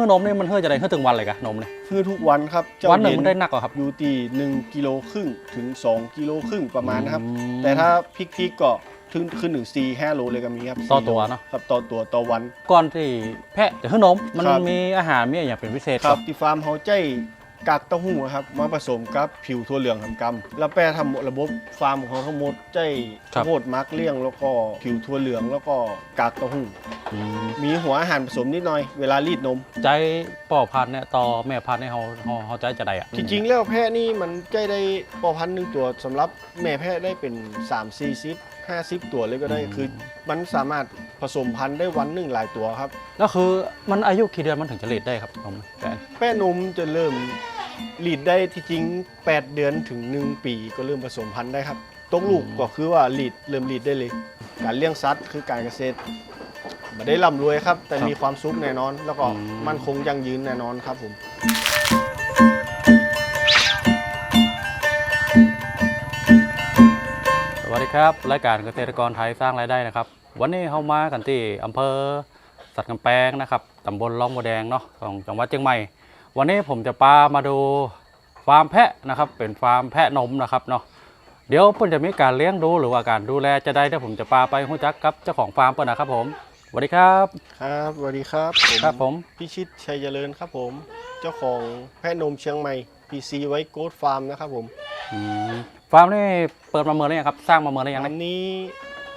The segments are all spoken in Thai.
ให้นมนี่มันเฮ้ยจะได้เฮ้ยถึงวันเลยกะนมเนี่ยคือทุกวันครับเจ้าวันหนึ่งเย็มันได้หนักกว่าครับอยู่ที่หนึ่งกิโลครึ่งถึง 2 กิโลครึ่งประมาณนะครับอืมแต่ถ้าพริกพริกก็ถึงขึ้นถึง4 5โลเลยก็มีครับต่อตัวเนอะครับต่อตัวต่อวันก่อนที่แพะจะให้นมมันครับมีอาหารมีอะไรอย่างเป็นพิเศษคครัรับบที่ฟาร์มเขาใจ กากเต้าหู้ครับมาผสมกับผิวถั่วเหลืองทำกำแล้วแปรทำระบบฟาร์มของเขาทั้งหมดใจครับโพดมักเลี้ยง แล้วก็ผิวถั่วเหลืองแล้วก็กากเต้าหู้อืมมีหัวอาหารผสมนิดหน่อยเวลารีดนม ใจป่อพันธุ์เนี่ยต่อแม่พันธุ์เนี่ยเขาเขาเขาใจจะได้อะจริงๆ แล้วแพะนี่มันใจได้ปอพันธุ์หนึ่งตัวสำหรับแม่แพะได้เป็น3 4 0 50 ตัวเลยก็ได้คือ มันสามารถผสมพันธุ์ได้วันหนึ่งหลายตัวครับแล้วคือมันอายุกี่เดือนมันถึงจะรีดได้ครับนมแพะแป้นมจะเริ่มรีดได้ที่จริง 8 เดือนถึง 1 ปีก็เริ่มผสมพันธุ์ได้ครับตกลูกก็คือว่ารีดเริ่มรีดได้เลย การเลี้ยงสัตว์คือการเกษตรไม่ได้ร่ำรวยครับ แต่มีความสุขแน่นอน แล้วก็มั่นคงยั่งยืนแน่นอนครับผม ดีครับรายการเกษตรกรไทยสร้างรายได้นะครับ วันนี้เรามากันที่อำเภอสัตว์กำแพงนะครับตำบลล่องบัวแดงเนาะของจังหวัดเชียงใหม่ วันนี้ผมจะพามาดูฟาร์มแพะนะครับ เป็นฟาร์มแพะนมนะครับเนาะเดี๋ยวเพิ่นจะมีการเลี้ยงดูหรือว่าการดูแลจะได้เดี๋ยวผมจะพาไปหู้จักกับเจ้าของฟาร์มเพิ่นนะครับผมสวัสดีครับครับสวัสดีครับครับผมพิชิตชัยเจริญครับผม เจ้าของแพะนมเชียงใหม่ PC ไว้โกดฟาร์มนะครับผมอืม ฟาร์มนี่เปิดมาเมื่อไหร่ยังครับ สร้างมาเมื่อไหร่ยังอัเนี่ยนนี้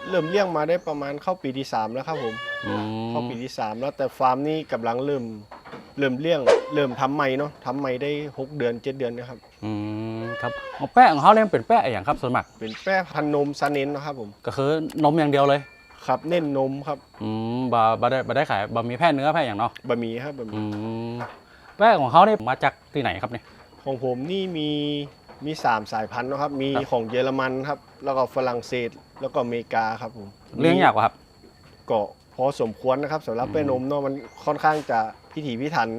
เริ่มเลี้ยงมาได้ประมาณเข้าปีที่3แล้วครับผมอืมเข้าปีที่3แล้วแต่ฟาร์มนี้กำลังเริ่มเริ่มเลี้ยง เริ่มทำใหม่เนาะทำใหม่ได้6เดือน7เดือนนะครับ อืมครับเอาแปะของเขาเนี่ยเป็นแปะอย่างครับส่วนมากเป็นแพะพันธุ์นมซาเน้นนะครับผมก็คือนมอย่างเดียวเลย ครับเน้นนมครับอืมบาบาได้บาได้ขายบามีแพะเนื้อแพะอย่างเนาะบะหมี่ครับบะหอืมี่มแพะของเขาเนี่ยมาจากที่ไหนครับเนี่ยของผมนี่มี มี 3 สายพันธุ์นะครับ มีครับ ของเยอรมันครับ แล้วก็ฝรั่งเศส แล้วก็อเมริกาครับผมเลี้ยงยากกว่าครับก็พอสมควรนะครับสำหรับอืมแป้นมเนาะมันค่อนข้างจะพิถีพิถัน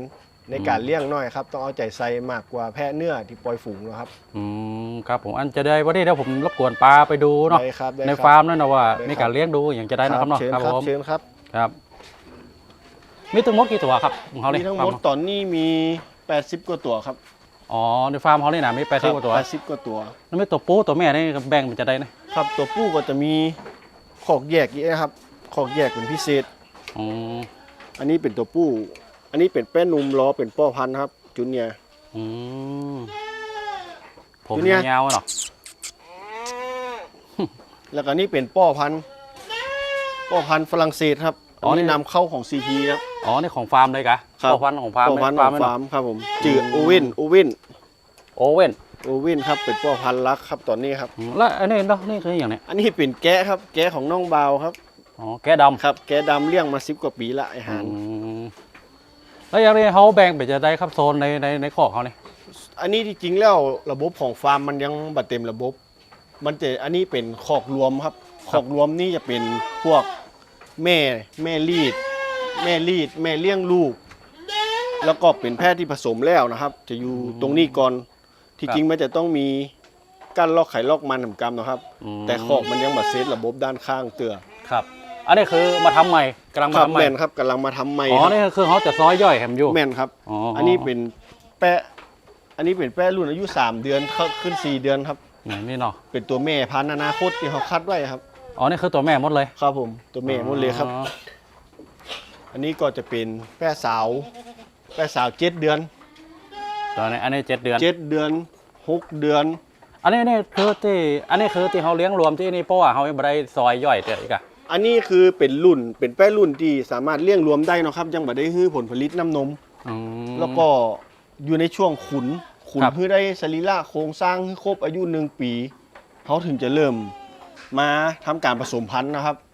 ในการอืมเลี้ยงหน่อยครับ ต้องเอาใจใส่มากกว่าแพะเนื้อที่ปล่อยฝูงนะครับ อืมครับผมอันจะได้วันนี้เดี๋ยวผมรบกวนปลาไปดูเนาะได้ครับได้ในครับฟาร์มนั่นนะว่า ได้ครับ มีการเลี้ยงดูอย่างจะได้นะครับเนาะเชิญครับครับผมเชิญครับ ครับ มีทั้งหมดกี่ตัวครับของเขามีเนี่ยทั้งหมดฟาร์ตอนนี้มี 80 กว่าตัวครับ อ๋อในฟาร์มเขาเนี่ยนะมีแปดสิบกว่าตัว80กว่าตัวแล้วมีตัวปูตัวแม่นี่แบ่งมันจะได้นะครับตัวผู้ก็จะมีขอกแยกอีกนะครับขอกแยกเป็นพิเศษอืมอันนี้เป็นตัวผู้อันนี้เป็นแป้นมล้อเป็นป้อพันธุ์ครับ จุนเนี่ยร์อืมผมตัวเนี้ยยาวๆเนาะแล้วก็นี่เป็นป้อพันธุ์ป้อพันธุ์ฝรั่งเศสครับอันนี้นำเข้าของ CP ครับ อ๋อนี่ของฟาร์มเลยกะครับพ่อพันธุ์ของฟาร์มป้อพันธุ์เลยของเลยฟาร์มครับผมจืดอืมโอเว่นโอเว่นโอเว่นโอเว่นครับเป็นป้อพันธุ์รักครับตอนนี้ครับ อืมแล้วอันนี้เนาะนี่คืออย่างเนี้ยอันนี้เป็นแกะครับ แกะของน้องบาวครับอ๋อแกะดำครับแกะดำเลี้ยงมาสิบกว่าปีละไอาหารอืมแล้วอย่างนี้เขาแบ่งไปจะได้ครับโซนในในในขอกเขาเนี่ยอันนี้ที่จริงแล้วระบบของฟาร์มมันยังบัดเต็มระบบ มันจะอันนี้เป็นคอกรวมครับคอกรวมนี่จะเป็นพวกแม่แม่รีด แม่รีดแม่เลี้ยงลูก แล้วก็เป็นแพทย์ที่ผสมแล้วนะครับ จะอยู่ตรงนี้ก่อนที่จริงมันจะต้องมีกั้นลอกไข่ลอกมันทำกรรมนะครับ อืม แต่คอกมันยังบัดเซตระบบด้านข้างเตือครับ อันนี้คือมาทำใหม่กำลังคมารับทำใหม่แม่นครับกำลังมาทำใหม่อ๋อครับนี่คือเขาจะซอยย่อยแฮมอยู่ แม่นครับอ๋ออั อันนี้เป็นแปะอันนี้เป็นแปะรุ่นอายุ 3 เดือนเข้าขึ้น 4 เดือนครับนี่เนาะเป็นตัวแม่พันธุ์อนาคตที่เขาคัดไว้ครับ อ๋อนี่คือตัวแม่หมดเลยครับผมตัวแม่หมดเลยครับ อ๋อ อันนี้ก็จะเป็นแปะสาว แปะสาว7เดือนตัวนี้อันนี้เจ็ดเดือน7เดือน6เดือน อันนี้นี่คือที่อันนี้คือที่เขาเลี้ยงรวมที่นี่เพราะว่าเขาไม่ได้ซอยย่อยเดี๋ยวอีกอะอันนี้คือเป็นรุ่นเป็นแปะรุ่นที่สามารถเลี้ยงรวมได้เนาะครับ ยังบ่ได้ฮื้อผลผลิตน้ำนม อืม แล้วก็อยู่ในช่วงขุน ขุนครับ เพื่อได้สรีระโครงสร้างให้ครบอายุหนึ่งปี เขาถึงจะเริ่มมาทำการผสมพันธุ์นะครับครับ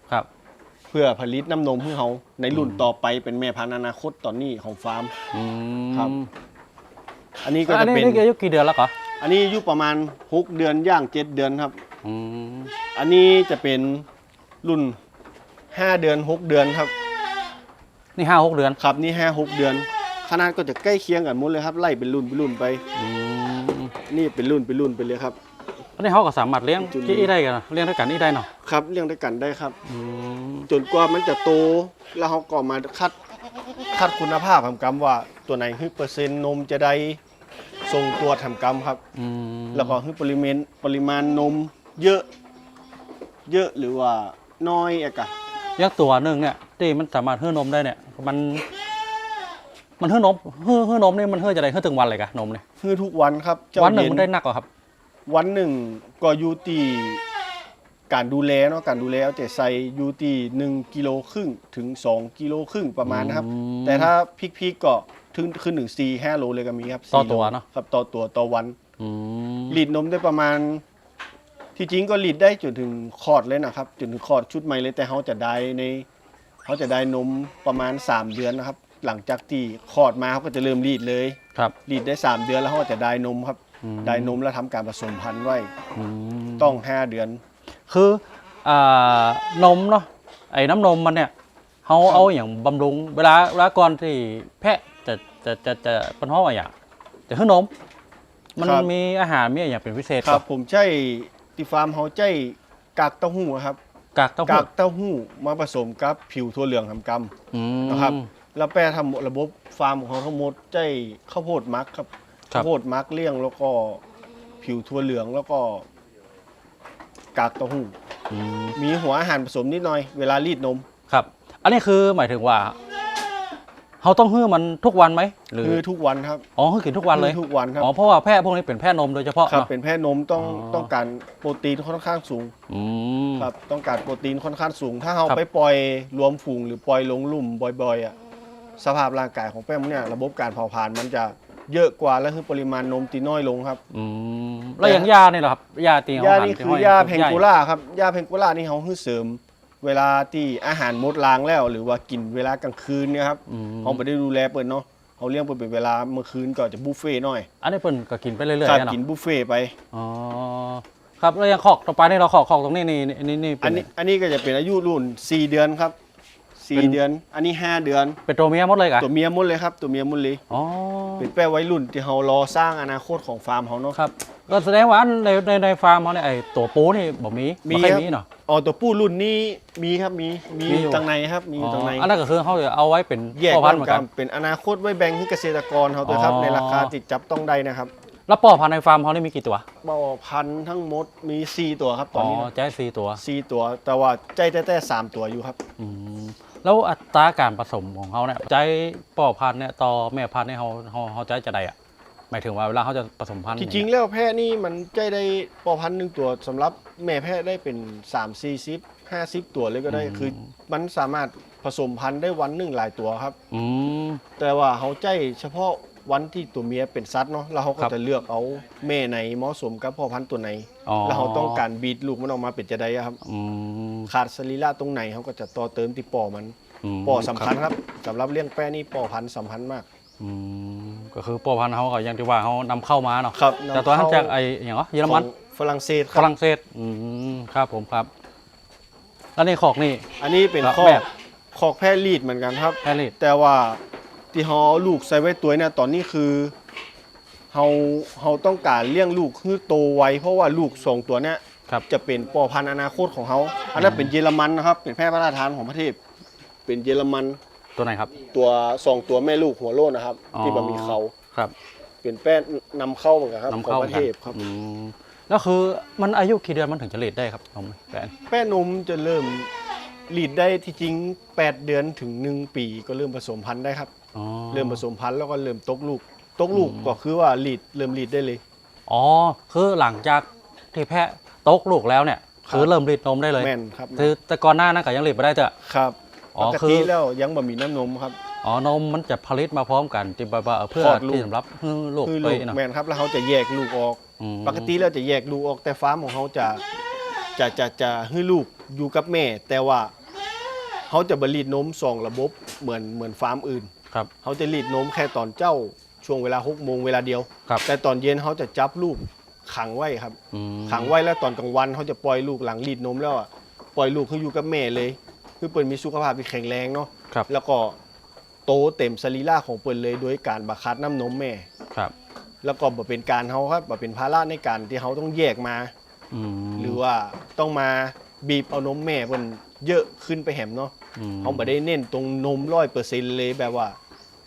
เพื่อผลิตน้ำนมให้เขาในรุ่นต่อไปเป็นแม่พันธุ์อนาคตตอนนี้ของฟาร์ม อืมครับ อันนี้ก็อันจะนี้เป็น นี่อายุกี่เดือนแล้วก็อันนี้อายุประมาณ 6 เดือนย่าง7เดือนครับ อืมอันนี้จะเป็นรุ่น 5 เดือน 6 เดือนครับ นี่ห้าหกเดือนครับนี่5 6 เดือน ขนาดก็จะใกล้เคียงกันหมดเลยครับไล่เป็นรุ่นเป็นรุ่นไป อืมนี่เป็นรุ่นเป็นรุ่นไปเลยครับอั นนี้เขาก็สามารถเลี้ยงจุลิน ที่นี่ได้กันนะเลี้ยงด้วยกันนี่ได้เนาะครับเลี้ยงด้วยกันได้ครับ อืมจนกว่ามันจะโตแล้วเขาก็มาคัดคัดคุณภาพทำกรรมว่าตัวไหนคือเปอร์เซ็นต์นมจะได้ทรงตัวทำกรรมครับ อืมแล้วก็คือปริมาณปริมาณนมเยอะ เยอะหรือว่าน้อยอะกะยักษ์ตัวหนึ่งเนี่ยที่มันสามารถเฮือนมได้เนี่ย มัน มันเฮือนมเฮือเฮือนมนี่มันเฮือจะได้เฮือถึงวันเลยกะนมเนี่ยคือทุกวันครับเจ้าวันหนึ่งเย็มันได้หนักกว่าครับ วันหนึ่งก็อยู่ที่การดูแลเนาะการดูแลเอาแต่ใส่อยู่ที่หนึ่งกิโลครึ่งถึง2กิโลครึ่งประมาณนะครับ อืมแต่ถ้าพริกๆก็ถึงขึ้นถึง4 5โลเลยก็มีครับต่อ4ตัวโลเนอะ ครับต่อตัวต่อวัน อืมรีดนมได้ประมาณ ที่จริงก็รีดได้จนถึงคลอดเลยนะครับจนถึงคลอดชุดใหม่เลยแต่เขาจะได้ในเขาจะได้นมประมาณ 3 เดือนนะครับ หลังจากที่คลอดมาเขาก็จะเริ่มรีดเลยครับรีดได้ 3 เดือนแล้วเขาก็จะได้นมครับอืม ได้นมแล้วทำการผสมพันธุ์ไว้อืมต้อง 5 เดือน คืออ่านมเนาะไอ้น้ำนมมันเนี่ยเขาครับเอาอย่างบำรุง เวลาเวลาก่อนที่แพะจะจะจะจะเป็นห้ออย่างจะคือนม มันมีอาหารมีอะไรอย่างเป็นพิเศษครับ ผมใช้ที่ฟาร์มเขาใช้กากเต้าหู้ครับกากเต้าหู้กากเต้าหู้มาผสมกับผิวถั่วเหลืองทำกรรมอืมนะครับ แล้วแปรทำระบบฟาร์มของเขาทั้งหมดใช้ข้าวโพดมักครับ ครับข้าวโพดมักเลี้ยงแล้วก็ผิวถั่วเหลืองแล้วก็กากเต้าหู้อืมมีหัวอาหารผสมนิดหน่อยเวลารีดนม ครับ อันนี้คือหมายถึงว่าเขาต้องฮื้อมันทุกวันไหมหรือคือทุกวันครับอ๋อฮื้อกินทุกวันเลยคือทุกวันครับ อ๋อเพราะว่าแพะพวกนี้เป็นแพะนมโดยเฉพาะครับเนาะ เป็นแพะนมต้องอ๋อ ต้องการโปรตีนค่อนข้างสูงอืม ครับต้องการโปรตีนค่อนข้างสูง ถ้าเราครับ ไปปล่อยรวมฝูงหรือปล่อยลงหลุ่มบ่อยๆอะสภาพร่างกายของแป้งเนี่ยระบบการเผาผลาญมันจะ เยอะกว่าและคือปริมาณนมตีน้อยลงครับ อืมแล้วอย่างยาเนี่ยเหรอครับยาตีเขยาหั่นี่ที่คืห้อยาทุเพกงใหญ่กูล่าครับยาเพงกูล่านี่เขาคือเสริม เวลาที่อาหารหมดล้างแล้ว หรือว่ากินเวลากลางคืนเนี่ยครับอืมเขาไม่ได้ดูแลเปิดเนาะเขาเลี้ยงเปิดเป็นเวลาเมื่อคืนก็จะบุฟเฟ่ต์หน่อยอันนี้เพิ่นก็กินไปเรื่อยครับๆเนาะกินบุฟเฟ่ต์ไป อ๋อครับแล้วยังขอกต่อไปนี่เราขอกขอกตรงนี้นี่นี่นี่นี่เป็อันนี้อันนี้ก็จะเป็นอายุรุ่น 4 เดือนครับ เป็น4เดือน อันนี้5เดือน เป็นตัวเมียหมดเลยกะตัวเมียหมดเลยครับ ตัวเมียหมดเลยอ๋อเป็นแป้วัยรุ่นที่เรารอสร้างอนาคตของฟาร์มเขาเนาะครับ ก็แสดงว่าอันในในในฟาร์มเขาเนี่ยไอตัวปูนี่บ่มีมีบ่ค่อยครับมีเนาะอ๋อตัวผู้รุ่นนี้มีครับมีมีมีอยู่ตังในครับมีอ๋อตังในอันนั้นก็คือเขาจะเอาไว้เป็นแยกพ่อพันธุ์ร่เหวมืมอนกักันนเป็นอนาคตไว้แบ่งให้เกษตรกรเขาตัวครับอ๋อในราคาติดจับต้องได้นะครับแล้วพ่อพันธุ์ในฟาร์มเขานี่มีกี่ตัวบ่อพันธุ์ทั้งหมดมี 4 ตัวครับตอ๋อนอนี้นะใจสี่ตัวสี่ตัว แต่ว่าใจแต่แต่สามตัวอยู่ครับอืม แล้วอัตราการผสมของเขาเนี่ยใจพ่อพันธุ์เนี่ยต่อแม่พันธุ์เนี่ยเขาเขาเขาใจจะได้อะหมายถึงว่าเวลาเขาจะผสมพันธุ์ที่จริงแล้วแพะนี่มันใจได้ปอพันธุ์หนึ่งตัวสำหรับแม่แพะได้เป็น3 4 0 50 ตัวเลยก็ได้คือ มันสามารถผสมพันธุ์ได้วันหนึ่งหลายตัวครับอืมแต่ว่าเขาใจเฉพาะวันที่ตัวเมียเป็นซัดเนาะแล้วเขาก็ครับจะเลือกเอาแม่ไหนเหมาะสมกับพ่อพันธุ์ตัวไหนอ๋อแล้วเขาต้องการบีดลูกมันออกมาเป็นจะได้ครับอืม ขาดสรีระตรงไหนเขาก็จะต่อเติมที่ปอมันมปอสำคัญครับสำหรับเลี้ยงแปะนี่ปอพันธุ์สำคัญมาก อืมก็คือพ่อพันธุ์เขาก็อยังที่ว่าเขานำเข้ามาเนาะครับแต่ตัวนั้นจากไออย่างเหรอเยอรมันของฝรั่งเศสคฝรับรั่งเศสอืมครับผมครับแล้วนี่ขอกนี่ อันนี้เป็นครับข้อแบบขอกแพะลีดเหมือนกันครับ แพลิดแต่ว่าที่เขาเอาลูกใส่ไว้ตัวเนี่ยตอนนี้คือเขาเขาต้องการเลี้ยงลูกคือโตไวเพราะว่าลูกสองตัวเนี่ย ครับจะเป็นปอพันธุ์อนาคตของเขาอันนั้นเป็นเยอรมันนะครับ เป็นแพะพระราชทานของประเทศ เป็นเยอรมันตัวไหนครับ ตัวสองตัวแม่ลูกหัวโล้นนะครับ อ๋อ ที่บะมีเขาครับเป็นแป้นำเข้าเหมือนกันครับนำของเข้าประเทศครับ อืมแล้วคือมันอายุกี่เดือนมันถึงจะเลดได้ครับผมแฟนแป้นมจะเริ่มลีดได้ที่จริง 8 เดือนถึง 1 ปีก็เริ่มผสมพันธุ์ได้ครับ อ๋อเริ่มผสมพันธุ์แล้วก็เริ่มตกลูก ตกลูกอืมก็คือว่าลีดเริ่มลีดได้เลย อ๋อคือหลังจากที่แพะ ตกลูกแล้วเนี่ยครับคือเริ่มรีดนมได้เลยแม่นครับคือแต่ก่อนหน้านั้นก็ยังรีดไม่ได้เถอะครับอ๋อปกคือติแล้วยังบ่มีน้ำนมครับอ๋อนมมันจะผลิตมาพร้อมกันที่แบบว่าเพื่อคลอดลูกที่สำหรับให้ลูกคือไปลูกเนาะแม่นครับแล้วเขาจะแยกลูกออกอืมปกติแล้วจะแยกลูกออกแต่ฟาร์มของเขาจะจะจะจะให้ลูกอยู่กับแม่ แต่ว่าเขาจะบรีดนมสองระบบเหมือนเหมือนฟาร์มอื่นครับเขาจะรีดนมแค่ตอนเจ้าช่วงเวลาหกโมงเวลาเดียวครับแต่ตอนเย็นเขาจะจับลูก ขังไว้ครับ อืมขังไว้แล้วตอนกลางวันเขาจะปล่อยลูกหลังรีดนมแล้วอะปล่อยลูกให้อยู่กับแม่เลย คือเปิดมีสุขภาพที่แข็งแรงเนาะครับแล้วก็โตเต็มสรีระของเปิดเลยโดยการบักคัดน้ำนมแม่ ครับ แล้วก็บ่เป็นการเขาครับบ่เป็นภาระในการที่เขาต้องแยกมา อืมหรือว่าต้องมาบีบเอานมแม่เพิ่นเยอะขึ้นไปแหมเนาะมเขาบ่ได้เน้นตรงนมร้อยเปอร์เซ็นต์เลยแบบว่า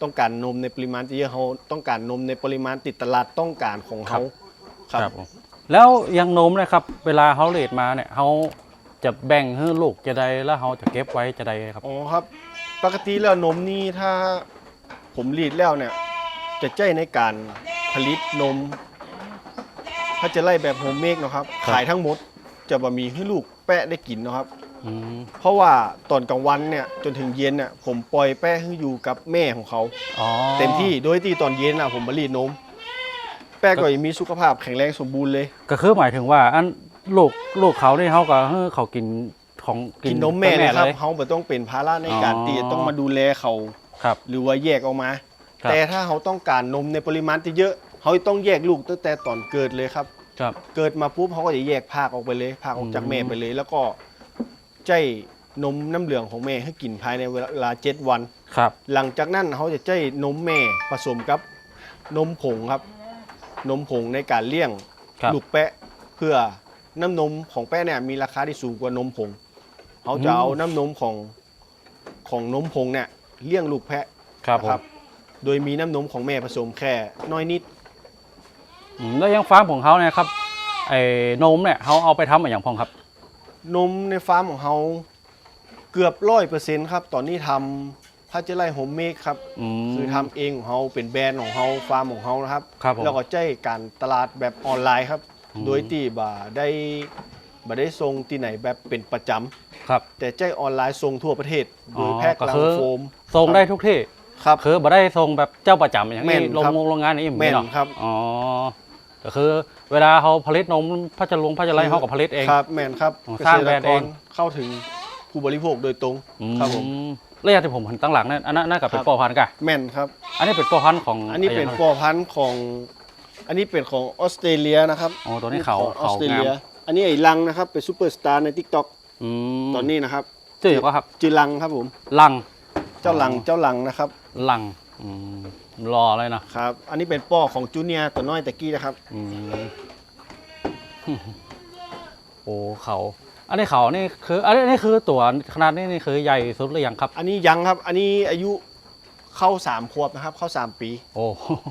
ต้องการนมในปริมาณที่เยอะเขาต้องการนมในปริมาณติดตลาดต้องการของเขาครับ ผมแล้วอยังนมนะครับ เวลาเขาเลดมาเนี่ยเขาจะแบ่งให้ลูกจะใดแล้วเขาจะเก็บไว้จะใดครับ อ๋อครับ ปกติแล้วนมนี่ถ้าผมรีดแล้วเนี่ย จะใจในการผลิตนม ถ้าจะไล่แบบโฮมเมกเนาะครับ ครับ ขายทั้งหมดจะบะมีให้ลูกแปะได้กินเนาะครับ อืมเพราะว่าตอนกลางวันเนี่ยจนถึงเย็นเนี่ยผมปล่อยแป้ให้อยู่กับแม่ของเขา อ๋อเต็มที่โดยที่ตอนเย็นน่ะผมมารีดนม แป้ก็ยังมีสุขภาพแข็งแรงสมบูรณ์เลย ก็คือหมายถึงว่า อันลูกลูกเขานี่เขาก็ให้เขากินของกินนมแม่เลยครับเลยเขาไม่ต้องเป็นภาระในการอ๋อที่จะต้องมาดูแลเขาครับหรือว่าแยกออกมาครับแต่ถ้าเขาต้องการนมในปริมาณที่เยอะเขาต้องแยกลูกตั้งแต่ตอนเกิดเลยครับครับ เกิดมาปุ๊บเขาก็จะแยกภาคออกไปเลยภาคออกจากอืมแม่ไปเลย แล้วก็ใจนมน้ำเหลืองของแม่ให้กินภายในเวลาเจ็ดวันครับ หลังจากนั้นเขาจะใจนมแม่ผสมกับนมผงครับ นมผงในการเลี้ยงครับ ลูกแปะเพื่อน้ำนมของแปะเนี่ยมีราคาที่สูงกว่านมผงเขาจะเอาน้ำนมของของนมผงเนี่ยเลี้ยงลูกแพะครับนะผมโดยมีน้ำนมของแม่ผสมแค่น้อยนิด อืมแล้วอยังฟาร์มของเขาเนี่ยครับไอ้นมเนี่ยเขาเอาไปทำอะไรอย่างพองครับ นมในฟาร์มของเขาเกือบร้อยเปอร์เซ็นต์ครับ ตอนนี้ทำ ถ้าจะไล่โฮมเมกครับ อืม คือทำเองของเขาเป็นแบรนด์ของเขาฟาร์มของเขานะครับ ครับผมแล้วก็ใจการตลาดแบบออนไลน์ครับ อืม โดยที่บ่าได้บ่ได้ส่งที่ไหนแบบเป็นประจำครับแต่ใจออนไลน์ส่งทั่วประเทศ โดยอ๋อแพ็คก็ลังคือโฟมส่งได้ทุกที่ครับ คือบ่ได้ส่งแบบเจ้าประจำอย่างแม่นี้นโรงครับงงโรงงานนี่แม่นเนาะครับ อ๋อก็คือเวลาเขาผลิตนมพัชรุงพัชไรเขาก็ผลิตเอง ครับแม่นครับอ๋อเกสร้างษแบรตรนด์กเอรง เข้าถึงผู้บริโภคโดยตรงอืมครับผมแล้วอย่างที่ผมเห็นตั้งหลังนั่นอันนั้นน่ากับเป็นครับ ปอพันธุ์กะแม่นครับ อันนี้เป็นปอพันธุ์ของอันนี้เป็นไปอพันธุ์ของ อันนี้เป็นของออสเตรเลียนะครับอ๋อตัวนี้เขาของออเขาสเตรงามเลีย อันนี้ไอ้ลังนะครับเป็นซูเปอร์สตาร์ใน t ิ k t o k อืมตอนนี้นะครับชื่ออย่างก็ครับจือลังครับผม ลังเจ้าลังเจ้าลังนะครับลังอืมรอเลยนะครับ อันนี้เป็นป้อของจูเนียร์ตัวน้อยตะกี้นะครับ อืม โอ้เขาอันนี้เขานี่คืออันนี้อันนี้คือตัวขนาดนี้นี่คือใหญ่สุดหรือยังครับ อันนี้ยังครับ อันนี้อายุเข้าสามขวบนะครับ เข้าสามปี โอ้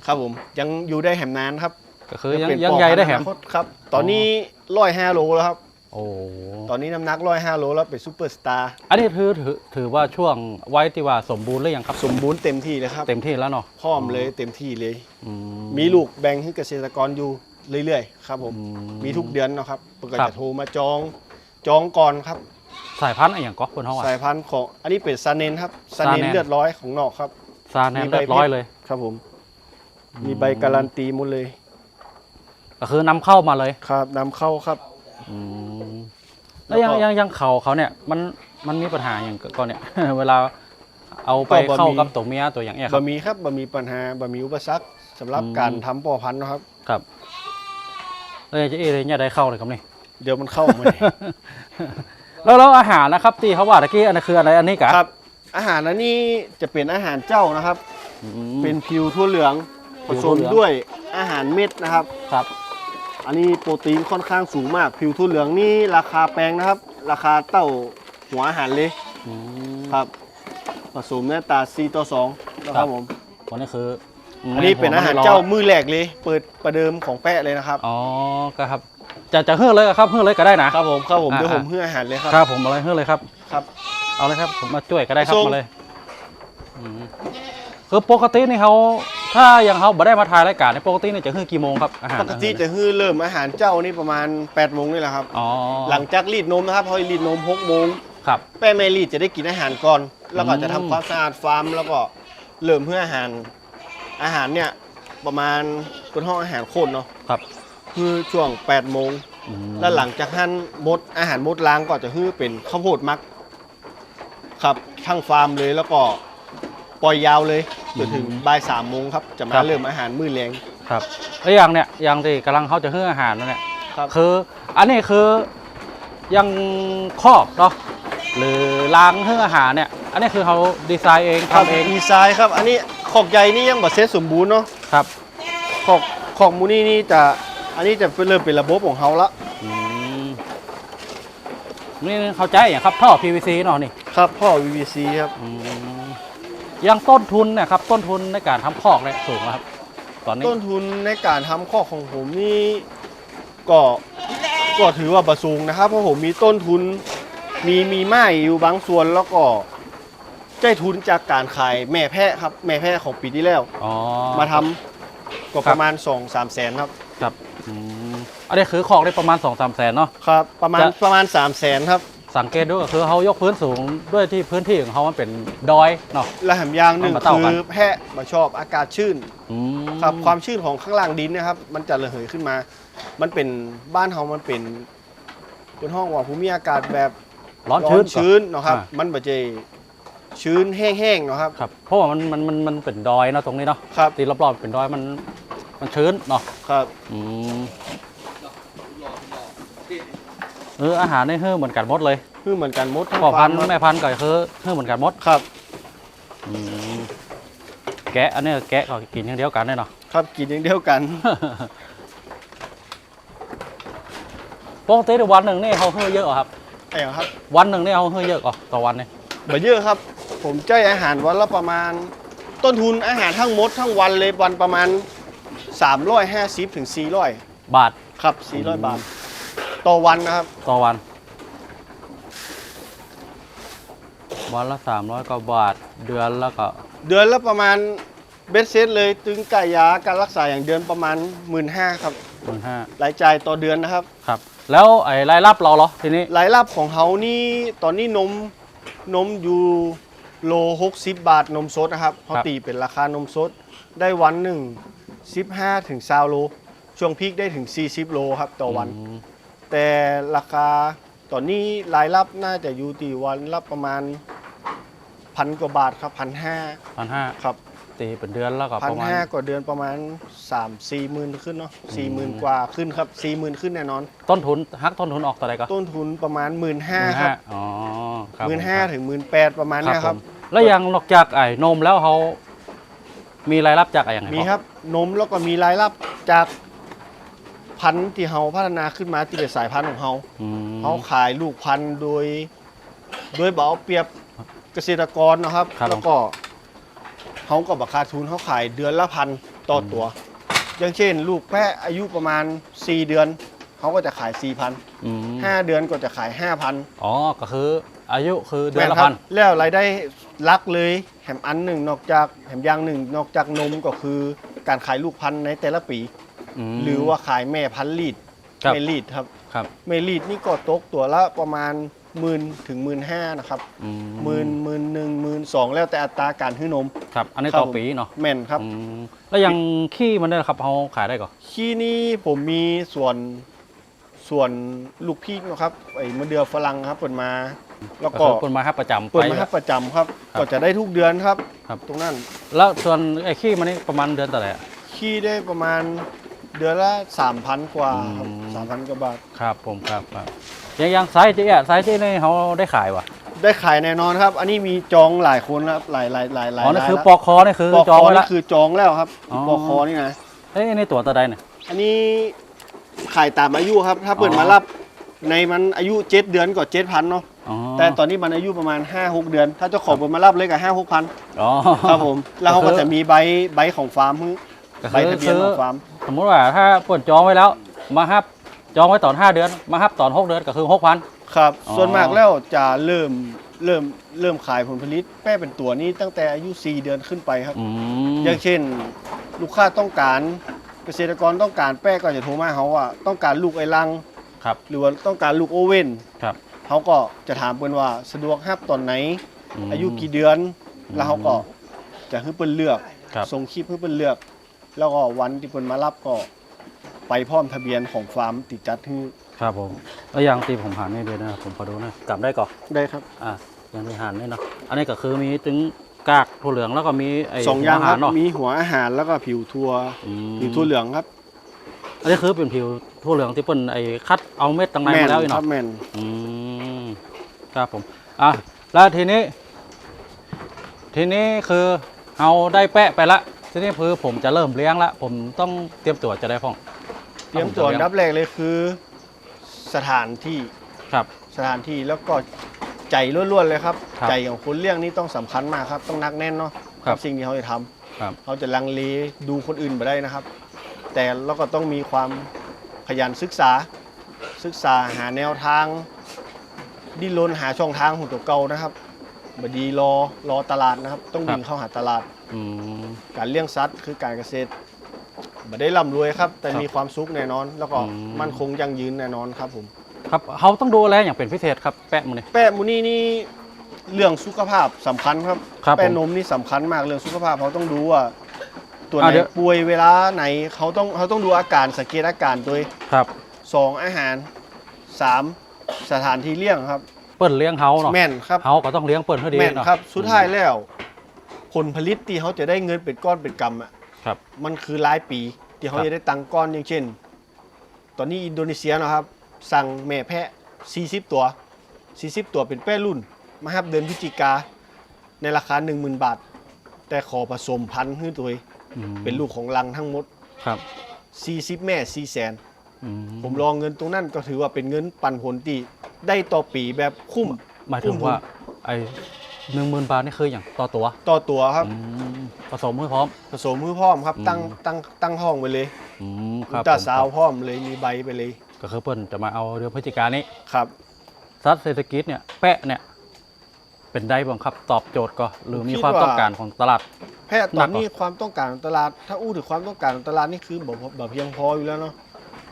ครับผม ยังอยู่ได้แหมนานครับ ก็คือยังเป็นยังป้อใหญ่ได้แหมพันธุ์อนาคตครับ ตอนนี้ร้อยห้าโลแล้วครับ โอ้ตอนนี้น้ำหนักร้อยห้าโลแล้วเป็นซูเปอร์สตาร์อันนี้ถือถือถือว่าช่วงไว้ที่ว่าสมบูรณ์หรือยังครับ สมบูรณ์เต็มที่เลยครับ เต็มที่แล้วเนาะพร้อมเลยเต็มที่เลยอืมีลูกแบ่งให้เกษตรกรอยู่ เรื่อยๆครับผมอืมีทุกเดือนเนาะครับเพื่อครับ จะโทรมาจองจองก่อนครับ สายพันธุ์อะไรอย่างก็คนเขาอะ สายพันธุ์ของอันนี้เป็นซาเนนครับซาเนนซาเนน เลือดร้อยของนอกครับ ซาแนมเรียบร้อยเลย ครับผม มีใบการันตีหมดเลยก็คือนำเข้ามาเลยครับนำเข้าครับอืมแล้วยังแล้วก็ ยังยังเขาเขาเนี่ยมันมันมีปัญหาอย่างก่อนเนี่ย เวลาเอาไปก็บ่มีเข้ากับตัวเมียตัวอย่างเงี้ยครับ บะมีครับบะมีปัญหาบะมีอุปสรรคสำหรับอืม การทำป่อพันธุ์นะครับ ครับ แล้วจะเอะอะไรเนี่ยได้เข้าเลยครับนี่ เดี๋ยวมันเข้ามาแล้วแล้วอาหารนะครับที่เขาว่าตะกี้อันนั้นคืออะไรอันนี้กะครับ อาหารอันนี้จะเป็นอาหารเจ้านะครับ อืม เป็นพิวทั่วเหลืองผผิวสถั่วมเหลือง ด้วยอาหารเม็ดนะครับ ครับอันนี้โปรตีนค่อนข้างสูงมาก ผิวทั่วเหลืองนี่ราคาแพงนะครับ ราคาเต้าหัวอาหารเลยอืม ครับ ผสมในอัตรา4ต่อ2นะคครัรับ บผมคนนี้คือ อันนี้เป็นอาหารเจ้ามือแรกเลย เปิดประเดิมของแปะเลยนะครับ อ๋อก็ครับ จะจะเฮือกเลยครับเฮือกเลยก็ได้นะครับผมครับผมอ่าเดี๋ยวผมเพื่ออาหารเลยครับครับผมเอาเลยเฮือกเลยครับครับเอาเลยครับผมมาช่วยก็ได้ครับส่งมาเลยอืมคือปกตินี่เขาถ้าอย่างเขาบ่ได้มาถ่ายรายการในยปกตินี่จะคือกี่โมงครับอาหารปกติจะฮือเริ่มอาหารเจ้านี่ประมาณ8โมงนี่แหละครับอ๋อหลังจากรีดนมนะครับพอรีดนม6โมงครับแป้แม่รีดจะได้กินอาหารก่อน แล้วก็อืมจะทำความสะอาดฟาร์มแล้วก็เริ่มเพื่ออาหาร อาหารเนี่ยประมาณเป็นห้องอาหารโคนเนาะครับ คือช่วง8โมงอืมแล้วหลังจากหั่นมดอาหารมดล้างก็จะคือเป็นข้าวโพดมัก ครับทั้งฟาร์มเลยแล้วก็ปล่อยยาวเลยจนถึงบ่ายสามโมงครับจะมาเริ่มอาหารมื้อแรงครับแล้วอย่างเนี้ยอย่างที่กำลังเขาจะเฮือกอาหารนั่นเนี่ยครับคืออันนี้คือยังคอกเนาะหรือล้างเฮือกอาหารเนี่ย อันนี้คือเขาดีไซน์เองครับทำเอง ดีไซน์ครับ อันนี้ ขอกใหญ่นี่ยังบ่เสร็จสมบูรณ์เนาะครับขอกขอกมูนี่นี่จะอันนี้จะเริ่มเป็นระบบของเขาละอืมนี่เข้าใจอย่างครับท่อ PVC เนาะนี่ครับพ่อ VVC ครับอืมยังต้นทุนเนี่ยครับต้นทุนในการทำคอกเนี่ยสูงไหมครับ ตอนนี้ต้นทุนในการทำข้อกของผมนี่ก็ก็ถือว่าประสูงนะครับ เพราะผมมีต้นทุนมีมีไม้อยู่บางส่วนแล้วก็ ได้ทุนจากการขายแม่แพะครับ แม่แพะของปีที่แล้ว อ๋อ มาทำก็ประมาณ2 3แสนครับครับอืมอันนี้คือคอกได้ประมาณ2องสามแสนเนาะ ครับ ประมาณจะ ประมาณ3แสนครับสังเกตดูก็คือเขายกพื้นสูงด้วยที่พื้นที่ของเขามันเป็นดอยเนาะ และแหมอย่างหนึ่งเอามาเท่าคืกัน อแพะมาชอบอากาศชื้น อืมครับความชื้นของข้างล่างดินนะครับ มันจะระเหยขึ้นมา มันเป็นบ้านเฮามันเป็นเป็นห้องว่าภูมิอากาศแบบร้อนชื้นชื้นเนาะครับ อ่ามันบ่ใจ ชื้นแห้งๆเนาะครับ ครับเพราะว่ามันมันมันมันเป็นดอยเนาะตรงนี้เนาะครับ ตีรอบๆเป็นดอยมันมันชื้นเนาะครับอืมเอออาหารในเฮือเหมือนกันหมดเลยคือเหมือนกันมดทั้งพ่อพันธุ์ฟาร์มแม่พันธุ์ก็คือเฮือเหมือนกันหมดครับ อืมแกะอันนี้แกะก็กินอย่างเดียวกันได้เนาะ ครับกินอย่างเดียวกัน ปกติในวันหนึ่งนี่เขาเฮือเยอะเหรอครับ ไอ้ครับวันหนึ่งนี่เขาเฮือเยอะเหรอต่อวันเนี่ยบ่เยอะครับ ผมจ่ายอาหารวันละประมาณ ต้นทุนอาหารทั้งหมดทั้งวันเลยวันประมาณ 350ถึง400บาทครับ400 บาท ต่อวันนะครับ ต่อวัน วันละสามร้อยกว่าบาท เดือนแล้วก็เดือนละประมาณเบ็ดเซตเลยตึงไก่ยาการรักษาอย่างเดือนประมาณ 1 5ื่นครับหมื่นห้ารายจ่ายต่อเดือนนะครับ ครับ แล้วไอ้รายรับเราเหรอทีนี้ รายรับของเขานี่ตอนนี้นมนมอยู่ โล60 บาทนมสดนะครับเขาตีเป็นราคานมสด ได้วันหนึ่ง15ถึง20โล ช่วงพีคได้ถึง 40 โลครับต่อวันมแต่ราคาตอนนี้รายรับน่าจะอยู่ที่วันละประมาณพันกว่าบาทครับพันห้าพันห้าครับ ตีเป็นเดือนแล้วก็พัปนระมาณ ห้ากว่าเดือนประมาณ3 4หมื่นขึ้นเนาะสี่หมื่นอืมกว่าขึ้นครับสี่หมื่นขึ้นแน่นอน ต้นทุนฮักต้นทุนออกต่ออะไรก็ต้นทุนประมาณหมื่นห้าครับอ๋อครับหมื่นผห้าถึงหมื่นแปดประมาณครัเนี้บยครับผมแล้วยังนอกจากไอ้นมแล้วเขามีรายรับจากอะไรอย่างไรมีครับนมแล้วก็มีรายรับจากพันธุ์ที่เฮาพัฒนาขึ้นมาที่เป็นสายพันธุ์ของเฮาอืมเขาขายลูกพันธุ์โดย โดยบ่เอาเปรียบเกษตรกรนะครับ ครับแล้วก็ เขาก็บักขาดทุนเขาขายเดือนละพันต่อตัว อย่างเช่น ลูกแพะอายุประมาณ 4 เดือนเขาก็จะขาย 4,000อืม5เดือนก็จะขาย 5,000อ๋อก็คืออายุคือเดือนละแม่ครัพันแล้วรายได้หลักเลยแหมอันหนึ่งนอกจากแหมอยางหนึ่งนอกจากนมก็คือการขายลูกพันธุ์ในแต่ละปี ม หรือว่าขายแม่พันธุ์ลีดครับ แม่ลีดครับ ครับแม่ลีดนี่ก็ตกตัวละประมาณ หมื่นถึงหมื่นห้านะครับอืหมื่นหมื่นหนึ่งหมื่นสองแล้วแต่อัตราการให้นม ครับ อันนี้ครับต่อผม ปีเนาะแม่นครับ อืมแล้วยังขี้มันเนี่ยครับเขาขายได้ก่อนขี้นี่ผมมีส่วนส่วนลูกพี่นะครับไอ้มะเดือฝรั่งครับเปิดมา แล้วก็ก็คือคนมาให้ประจำเปิดไปมาให้ประจำครับ ครับก็จะได้ทุกเดือนครับ ครับ ตรงนั้นแล้วส่วนไอ้ขี้มันนี่ประมาณเดือนต่อไหร่อะขี้ได้ประมาณ เดือนละ3,000กว่าครับอืม สามพันกว่าบาท ครับผมครับครับยังยังไซส์ที่อะไซส์ที่นี่เขาได้ขายวะได้ขายแน่นอนครับ อันนี้มีจองหลายคนครับหลายหลายหลายหลายอ๋อนั่นรายคือแล้วปอกคอนี่คือปอกจองคอไว้นี่ละ คือจองแล้วครับอ๋อ ปอกคอนี่นะ เอ้ยในตัวตะไดเนี่ย อันนี้ขายตามอายุครับ ถ้าเปิดอ๋อ มารับในมันอายุ7เดือนก็เจ็ดพันเนาะ อ๋อแต่ตอนนี้มันอายุประมาณ5 6เดือน ถ้าเจ้าของเปิดมารับเลยกับ5 6พันอ๋อ ครับผม แล้วเขาก็ก็คือจะมีใบใบของฟาร์มให้ก็ใบคือทะเบียนคือของฟาร์ม สมมติว่าถ้าเปิดจองไว้แล้ว มาฮับจองไว้ตอน 5 เดือน มาฮับตอน 6 เดือนก็คือ 6,000 ครับ อ๋อ ส่วนมากแล้วจะเริ่มเริ่มเริ่มขายผลผลิตแป้เป็นตัวนี้ตั้งแต่อายุ 4 เดือนขึ้นไปครับ อืมอย่างเช่น ลูกค้าต้องการเกษตรกรต้องการแป้ก็จะโทรมาเขาว่าต้องการลูกไอ้ลัง ครับหรือว่าต้องการลูกโอเว่นครับเขาก็จะถามเปิ้นว่าสะดวกฮับตอนไหน ม อายุกี่เดือน แล้วเขาก็จะให้เปิ้นเลือก ครับ ส่งคลิปให้เปิ้นเลือก แล้วก็วันที่เปิ้นมารับก็ไปพร้อมทะเบียนของฟาร์มติดจัดให้ครับผมแล้วอย่างตีผมหันนี่เดียวนะครับผมขอดูหนะกลับได้ก่อนได้ครับ อะยังมีหันนี่เนาะอันนี้ก็คือมีถึงกากถั่วเหลืองแล้วก็มีไอ้สองอย่างหัวครัหาบรเนาะมีหัวอาหารแล้วก็ผิวทัวอืมผิวทั่วเหลืองครับอันนี้คือเป็นผิวถั่วเหลืองที่เปิ้นไอ้คัดเอาเม็ดต่างในแม่มานแล้วอีครัเนาะบแม่นอืมครับผม อะ แล้วทีนี้ ทีนี้คือเอาได้แปะไปละ ทีนี้คือผมจะเริ่มเลี้ยงละผมต้องเตรียมตัวจะได้ฟ้องเตรียมตัวอันดับแรกเลยคือสถานที่ครับสถานที่แล้วก็ใจล้วนๆเลยครับ ครับใจของคนเลี้ยงนี่ต้องสำคัญมากครับ ต้องนักแน่นเนาะครับ กับสิ่งที่เขาจะทำครับ เขาจะลังเลดูคนอื่นมาได้นะครับ แต่เราก็ต้องมีความขยันศึกษา ศึกษาหาแนวทาง ดิ้นรนหาช่องทางของตัวเก่านะครับบดีรอรอตลาดนะครับ ต้องวิ่งเข้าหาตลาดอืม การเลี้ยงสัตว์คือการเกษตรบ่ได้ร่ำรวยครับ แต่ครับมีความสุขแน่นอน แล้วก็อืม มั่นคงยั่งยืนแน่นอนครับผม ครับเขาต้องดูอะไรอย่างเป็นพิเศษครับแปะมือนี่ แป้มูนี่นี่เรื่องสุขภาพสำคัญครับ ครับแป้ผมนมนี่สำคัญมากเรื่องสุขภาพเขาต้องดูว่าตัวไหอะนเดี๋ยว ป่วยเวลาไหนเขาต้องเขาต้องดูอาการสังเกตอาการตัวเองครับ สองอาหารสามสถานที่เลี้ยงครับ เปิ้นเลี้ยงเฮาเนาะแม่นครับ เฮาก็ต้องเลี้ยงเปิ้นให้ดีแม่นเนาะครับ สุดท้ายแล้ว ผลผลิตที่เขาจะได้เงินเป็นก้อนเป็นกำอะครับ มันคือรายปีที่เขาครับจะได้ตังค์ก้อนอย่างเช่น ตอนนี้อินโดนีเซียนะครับ สั่งแม่แพะ 40 ตัว 40 ตัวเป็นแป้รุ่น มาฮับเดือนพฤศจิกาในราคา 10,000 บาท แต่ขอผสมพันธุ์ให้ตัวเองอืมเป็นลูกของลังทั้งหมดครับ 40 แม่4แสนอืผมรองเงินตรงนั้นก็ถือว่าเป็นเงินปันผลที่ได้ต่อปีแบบคุ้มหมายถึงว่าไอ้ หนึ่งหมื่นบาทนี่คืออย่างต่อตัวต่อตัวครับอืมผสมให้พร้อม ผสมมือพร้อมครับ อืม ตั้งตั้งตั้งห้องไปเลยอืมคอุรับลตราผมซาวด์พร้อมเลยมีใบไปเลยก็คือเปิ้นจะมาเอาเดือนพฤศจิกายนนี้ครับ ซัดเศรษฐกิจเนี่ยแปะเนี่ย เป็นได้บ้างครับตอบโจทย์ก็หรือมีความต้องการของตลาด แพทย์ตอนนี้ความต้องการของตลาด ถ้าอู้ถึงความต้องการของตลาดนี่คือแบบแบบเพียงพออยู่แล้วเนาะ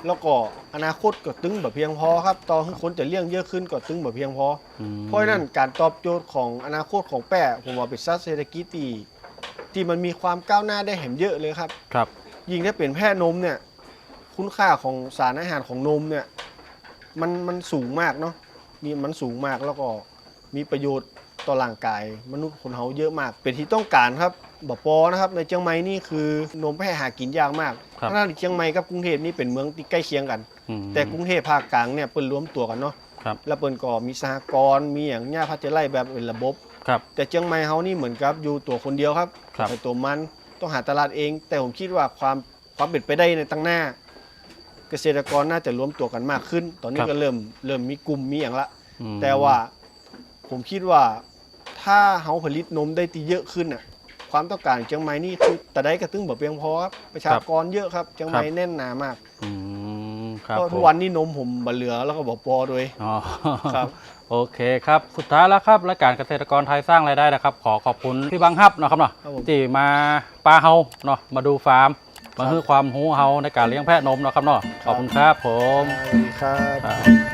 แล้วก็อนาคตก็ตึงแบบเพียงพอครับต่อให้คนจะเลี้ยงเยอะขึ้นก็ตึงแบบเพียงพออืมเพราะฉะนั้นการตอบโจทย์ของอนาคตของแป้ผมว่าเป็นซัดเศรษฐกิจที่ที่มันมีความก้าวหน้าได้แหมเยอะเลยครับ ครับ ยิ่งถ้าเป็นแพทย์นมเนี่ย คุณค่าของสารอาหารของนมเนี่ย มันมันสูงมากเนาะมีมันสูงมากแล้วก็มีประโยชน์ ต่อร่างกายมนุษย์คนเฮาเยอะมาก เป็นที่ต้องการครับบปอนะครับในเชียงใหม่นี่คือนมแพะหากินยากมากครับถ้าเชียงใหม่กับกรุงเทพนี่เป็นเมืองที่ใกล้เคียงกัน อืม แต่กรุงเทพภาคกลางเนี่ยเปิ้นรวมตัวกันเนาะครับ แล้วเปิ้นก็มีสหกรณ์มีอย่างเงี้ยพัชไล่แบบเป็นระบบ ครับ แต่เชียงใหม่เฮานี่เหมือนกับอยู่ตัวคนเดียวครับครับแต่ตัวมันต้องหาตลาดเอง แต่ผมคิดว่าความความเป็นไปได้ในตั้งหน้า เกษตรกรน่าจะรวมตัวกันมากขึ้น ตอนนี้ก็เริ่มเริ่มมีกลุ่มมีอย่างละ อืมแต่ว่าผมคิดว่า ถ้าเฮาผลิตนมได้ตีเยอะขึ้นน่ะ ความต้องการของเชียงใหม่นี่คือแต่ได้กระตึ้งแบบเพียงพอครับประชากรเยอะครับเชียงใหม่แน่นหนามากอืมครับเพราะผทุกมวันนี้นมผมบะเหลือแล้วก็บอกปอด้วย อ๋อครับ โอเคครับสุดท้ายแล้วครับรายการเกษตรกรไทยสร้างรายได้นะครับ ขอขอบคุณพี่บังฮับนะครับเนาะครับผม ที่มาปลาเฮาเนาะมาดูฟาร์มมาให้ความรู้เฮาในการเลี้ยงแพะนมเนาะครับเนาะขอบคุณครับผม สวัสดีครับ ครับ